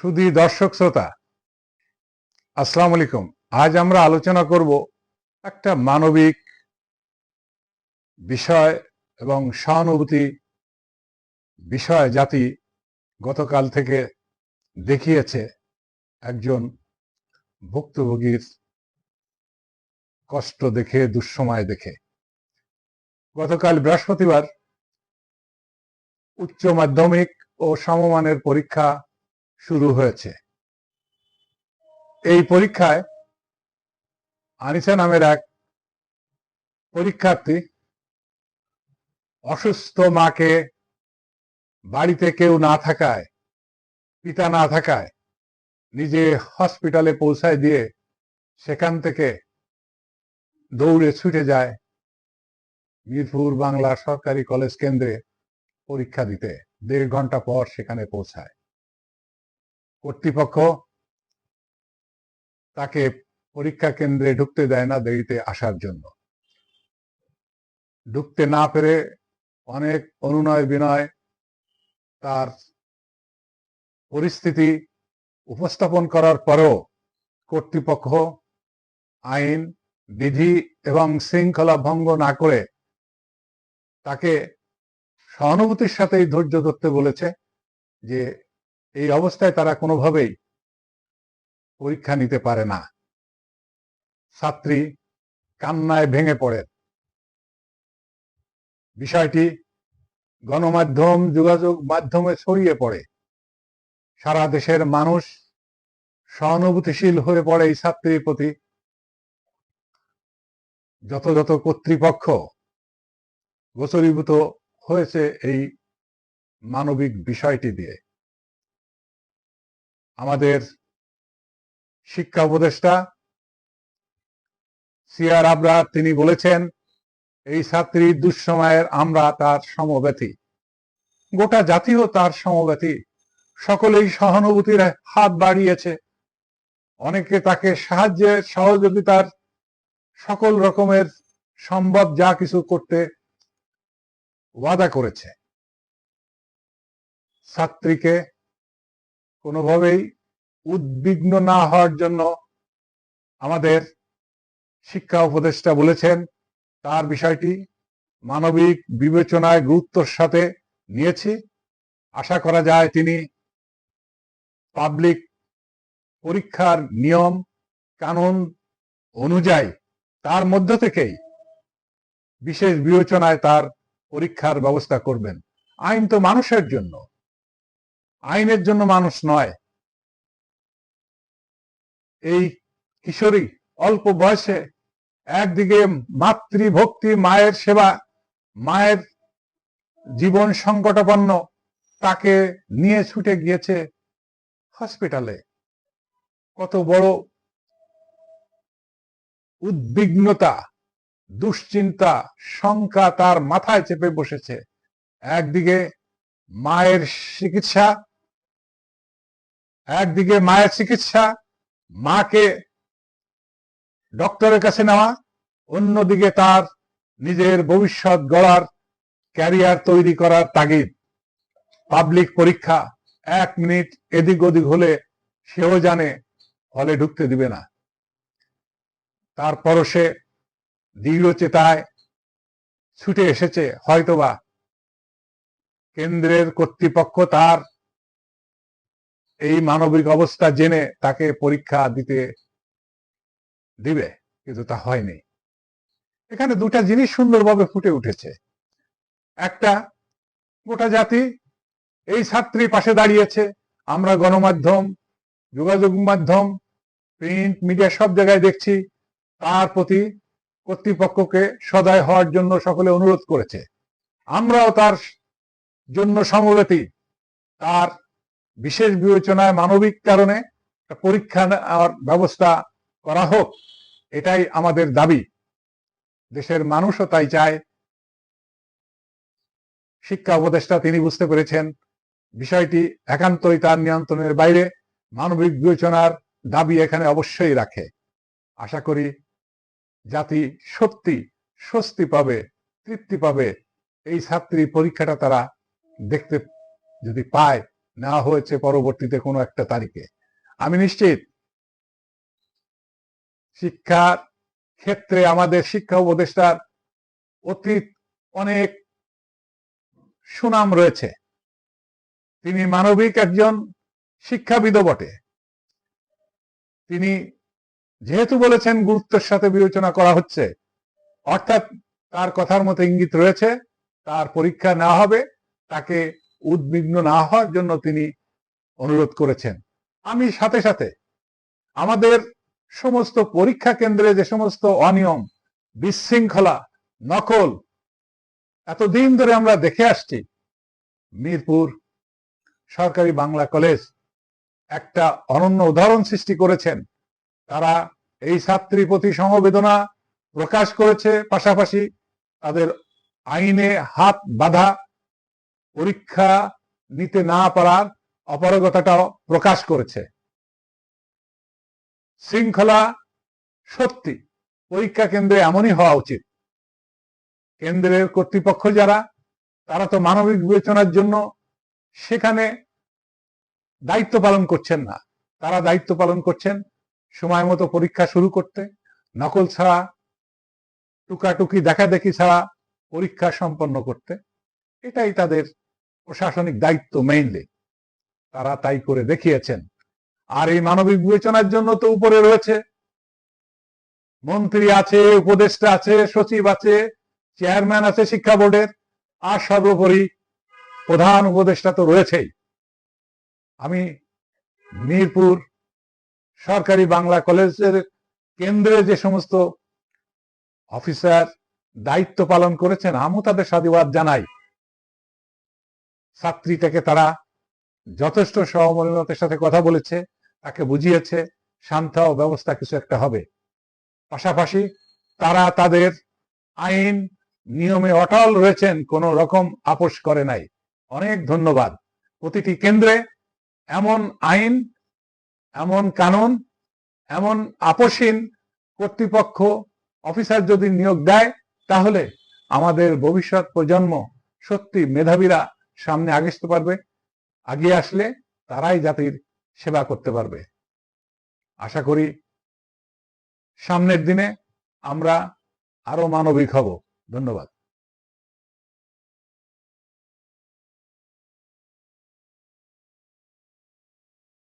শুধু দর্শক শ্রোতা, আসসালামু আলাইকুম। আজ আমরা আলোচনা করব একটা মানবিক বিষয় এবং সহানুভূতি বিষয় জাতি গতকাল থেকে দেখিয়েছে একজন ভুক্তভোগীর কষ্ট দেখে, দুঃসময় দেখে। গতকাল বৃহস্পতিবার উচ্চ মাধ্যমিক ও সমমানের পরীক্ষা শুরু হয়েছে। এই পরীক্ষায় আনিসা নামের এক পরীক্ষার্থী অসুস্থ মাকে বাড়িতে কেউ না থাকায়, পিতা না থাকায় নিজে হসপিটালে পৌঁছায় দিয়ে সেখান থেকে দৌড়ে ছুটে যায় মিরপুর বাংলা সরকারি কলেজ কেন্দ্রে পরীক্ষা দিতে। দেড় ঘণ্টা পর সেখানে পৌঁছায়। কর্তৃপক্ষ তাকে পরীক্ষা কেন্দ্রে ঢুকতে দেয় না দেরিতে আসার জন্য। ঢুকতে না পেরে অনেক অনুনয় বিনয় তার পরিস্থিতি উপস্থাপন করার পরেও কর্তৃপক্ষ আইন, বিধি এবং শৃঙ্খলা ভঙ্গ না করে তাকে সহানুভূতির সাথেই ধৈর্য ধরতে বলেছে যে এই অবস্থায় তারা কোনোভাবেই পরীক্ষা নিতে পারে না। ছাত্রী কান্নায় ভেঙে পড়ে। বিষয়টি গণমাধ্যম, যোগাযোগ মাধ্যমে ছড়িয়ে পড়ে। সারা দেশের মানুষ সহানুভূতিশীল হয়ে পড়ে এই ছাত্রীর প্রতি। যত যত কর্তৃপক্ষ গোচরীভূত হয়েছে এই মানবিক বিষয়টি দিয়ে। আমাদের শিক্ষা উপদেষ্টা সিয়ার আবরার তিনি বলেছেন, এই ছাত্রীর দুঃসময়ের আমরা তার সমব্যথী। গোটা জাতিও তার সমব্যথী। সকলেই সহানুভূতির হাত বাড়িয়েছে। অনেকে তাকে সাহায্যের সহযোগিতার সকল রকমের সম্ভব যা কিছু করতে ওয়াদা করেছে। ছাত্রীকে কোনোভাবেই উদ্বিগ্ন না হওয়ার জন্য আমাদের শিক্ষা উপদেষ্টা বলেছেন, তার বিষয়টি মানবিক বিবেচনায় গুরুত্বর সাথে নিয়েছি। আশা করা যায় তিনি পাবলিক পরীক্ষার নিয়ম, কানুন অনুযায়ী তার মধ্য থেকেই বিশেষ বিবেচনায় তার পরীক্ষার ব্যবস্থা করবেন। আইন তো মানুষের জন্য। আইনের জন্য মানুষ নয়। এই কিশোরী অল্প বয়সে একদিকে মাতৃভক্তি, মায়ের সেবা, মায়ের জীবন সংকটাপন্ন, তাকে নিয়ে ছুটে গিয়েছে হসপিটালে। কত বড় উদ্বিগ্নতা, দুশ্চিন্তা, শঙ্কা তার মাথায় চেপে বসেছে। একদিকে মায়ের চিকিৎসা একদিকে মায়ের চিকিৎসা, মাকে ডক্টরের কাছে নেওয়া, অন্যদিকে তার নিজের ভবিষ্যৎ গড়ার ক্যারিয়ার তৈরি করার তাগিদ। পাবলিক পরীক্ষা এক মিনিট এদিক ওদিক হলে সেও জানে, হলে ঢুকতে দিবে না। তারপরও সে দৃঢ় চেতায় ছুটে এসেছে, হয়তোবা। কেন্দ্রের কর্তৃপক্ষ তার এই মানবিক অবস্থা জেনে তাকে পরীক্ষা দিতে দিবে, কিন্তু তা হয়নি। এখানে দুটা জিনিস সুন্দরভাবে ফুটে উঠেছে। একটা, গোটা জাতি এই ছাত্রী পাশে দাঁড়িয়েছে। আমরা গণমাধ্যম, যোগাযোগ মাধ্যম, প্রিন্ট, মিডিয়া সব জায়গায় দেখছি। তার প্রতি কর্তৃপক্ষকে সদয় হওয়ার জন্য সকলে অনুরোধ করেছে। আমরাও তার জন্য সমবেতী। তার বিশেষ বিবেচনায় মানবিক কারণে পরীক্ষা নেওয়ার ব্যবস্থা করা হোক, এটাই আমাদের দাবি। দেশের মানুষও তাই চায়। শিক্ষা উপদেষ্টা তিনি বুঝতে পেরেছেন, বিষয়টি একান্তই তার নিয়ন্ত্রণের বাইরে, মানবিক বিবেচনার দাবি এখানে অবশ্যই রাখে। আশা করি জাতি সত্যি স্বস্তি পাবে, তৃপ্তি পাবে। এই ছাত্রী পরীক্ষাটা তারা দেখতে যদি পায় নেওয়া হয়েছে পরবর্তীতে কোনো একটা তারিখে। আমি নিশ্চিত শিক্ষার ক্ষেত্রে আমাদের শিক্ষা উপদেষ্টার অতীত অনেক সুনাম রয়েছে। তিনি মানবিক একজন শিক্ষাবিদ বটে। তিনি যেহেতু বলেছেন গুরুত্বের সাথে বিবেচনা করা হচ্ছে, অর্থাৎ তার কথার মতো ইঙ্গিত রয়েছে, তার পরীক্ষা না হবে, তাকে উদ্বিগ্ন না হওয়ার জন্য তিনি অনুরোধ করেছেন। আমি সাথে সাথে আমাদের সমস্ত পরীক্ষা কেন্দ্রে যে সমস্ত অনিয়ম, বিশৃঙ্খলা, নকল এতদিন ধরে আমরা দেখে আসছি, মিরপুর সরকারি বাংলা কলেজ একটা অনন্য উদাহরণ সৃষ্টি করেছেন। তারা এই ছাত্রী প্রতি সমবেদনা প্রকাশ করেছে, পাশাপাশি তাদের আইনে হাত বাধা পরীক্ষা নিতে না পারার অপারগতাটাও প্রকাশ করেছে। শৃঙ্খলা সত্যি, পরীক্ষা কেন্দ্রে এমনই হওয়া উচিত। কেন্দ্রের কর্তৃপক্ষ যারা, তারা তো মানবিক বিবেচনার জন্য সেখানে দায়িত্ব পালন করছেন না। তারা দায়িত্ব পালন করছেন সময় মতো পরীক্ষা শুরু করতে। নকল ছাড়া, টুকাটুকি দেখা দেখি ছাড়া পরীক্ষা সম্পন্ন করতে। এটাই তাদের প্রশাসনিক দায়িত্ব মেইনলি তারা তাই করে দেখিয়েছেন। আর এই মানবিক বিবেচনার জন্য তো উপরে রয়েছে। মন্ত্রী আছে, উপদেষ্টা আছে, সচিব আছে, চেয়ারম্যান আছে শিক্ষা বোর্ডের, আর সর্বোপরি প্রধান উপদেষ্টা তো রয়েছেই। আমি মিরপুর সরকারি বাংলা কলেজের কেন্দ্রে যে সমস্ত অফিসার দায়িত্ব পালন করেছেন, আমিও তাদের সাধুবাদ জানাই। ছাত্রীটাকে তারা যথেষ্ট সহমর্মিতার সাথে কথা বলেছে, তাকে বুঝিয়েছে, শান্ত ব্যবস্থা কিছু একটা হবে। পাশাপাশি তারা তাদের আইন, নিয়মে অটল রয়েছেন, কোন রকম আপোষ করে নাই। অনেক ধন্যবাদ। প্রতিটি কেন্দ্রে এমন আইন, এমন কানুন, এমন আপোষহীন কর্তৃপক্ষ, অফিসার যদি নিয়োগ দেয়, তাহলে আমাদের ভবিষ্যৎ প্রজন্ম সত্যি মেধাবীরা সামনে আগে আসতে পারবে আগিয়ে আসলে তারাই জাতির সেবা করতে পারবে। আশা করি সামনের দিনে আমরা আরও মানবিক হব। ধন্যবাদ।